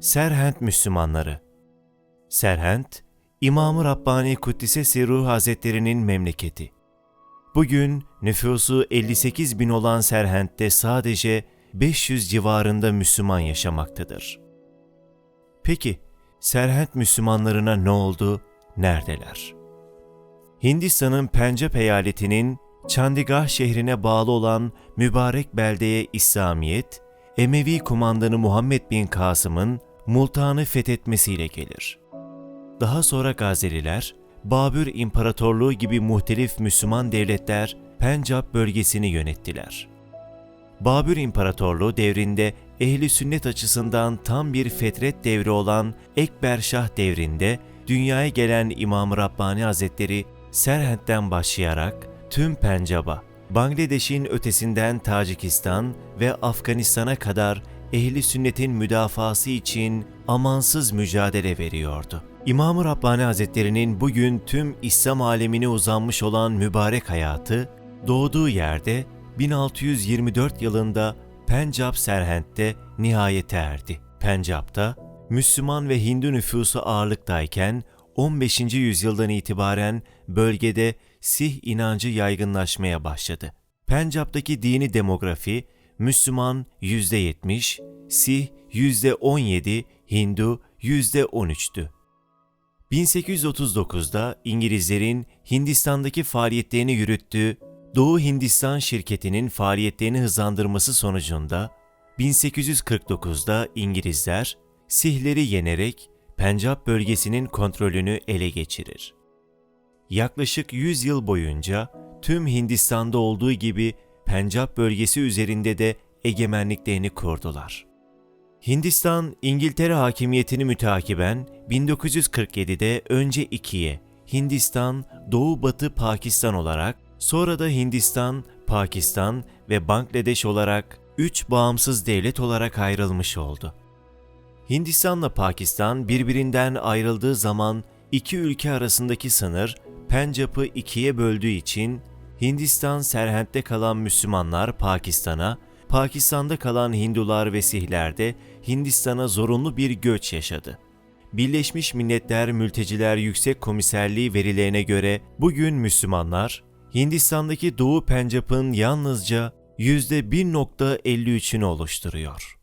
Serhent Müslümanları Serhent, İmam-ı Rabbani Kuddise Sirruh Hazretleri'nin memleketi. Bugün nüfusu 58 bin olan Serhent'te sadece 500 civarında Müslüman yaşamaktadır. Peki, Serhent Müslümanlarına ne oldu, neredeler? Hindistan'ın Pencap eyaletinin Chandigarh şehrine bağlı olan mübarek beldeye İslamiyet, Emevi kumandanı Muhammed bin Kasım'ın Multan'ı fethetmesiyle gelir. Daha sonra Gazeliler, Babür İmparatorluğu gibi muhtelif Müslüman devletler Pencap bölgesini yönettiler. Babür İmparatorluğu devrinde ehli sünnet açısından tam bir fetret devri olan Ekber Şah devrinde dünyaya gelen İmam-ı Rabbani Hazretleri Serhent'ten başlayarak tüm Pencap'a, Bangladeş'in ötesinden Tacikistan ve Afganistan'a kadar ehli sünnetin müdafası için amansız mücadele veriyordu. İmam-ı Rabbani Hazretleri'nin bugün tüm İslam alemine uzanmış olan mübarek hayatı, doğduğu yerde 1624 yılında Pencap Serhent'te nihayete erdi. Pencap'ta Müslüman ve Hindu nüfusu ağırlıktayken 15. yüzyıldan itibaren bölgede Sih inancı yaygınlaşmaya başladı. Pencap'taki dini demografi Müslüman %70, Sih %17, Hindu %13'tü. 1839'da İngilizlerin Hindistan'daki faaliyetlerini yürüttüğü Doğu Hindistan şirketinin faaliyetlerini hızlandırması sonucunda 1849'da İngilizler Sihleri yenerek Pencap bölgesinin kontrolünü ele geçirir. Yaklaşık 100 yıl boyunca tüm Hindistan'da olduğu gibi Pencap bölgesi üzerinde de egemenliklerini kurdular. Hindistan, İngiltere hakimiyetini mütakiben 1947'de önce ikiye, Hindistan, Doğu Batı Pakistan olarak, sonra da Hindistan, Pakistan ve Bangladeş olarak üç bağımsız devlet olarak ayrılmış oldu. Hindistan'la Pakistan birbirinden ayrıldığı zaman iki ülke arasındaki sınır Pencap'ı ikiye böldüğü için Hindistan Serhent'te kalan Müslümanlar Pakistan'a, Pakistan'da kalan Hindular ve Sihler de Hindistan'a zorunlu bir göç yaşadı. Birleşmiş Milletler Mülteciler Yüksek Komiserliği verilerine göre bugün Müslümanlar Hindistan'daki Doğu Pencap'ın yalnızca %1.53'ünü oluşturuyor.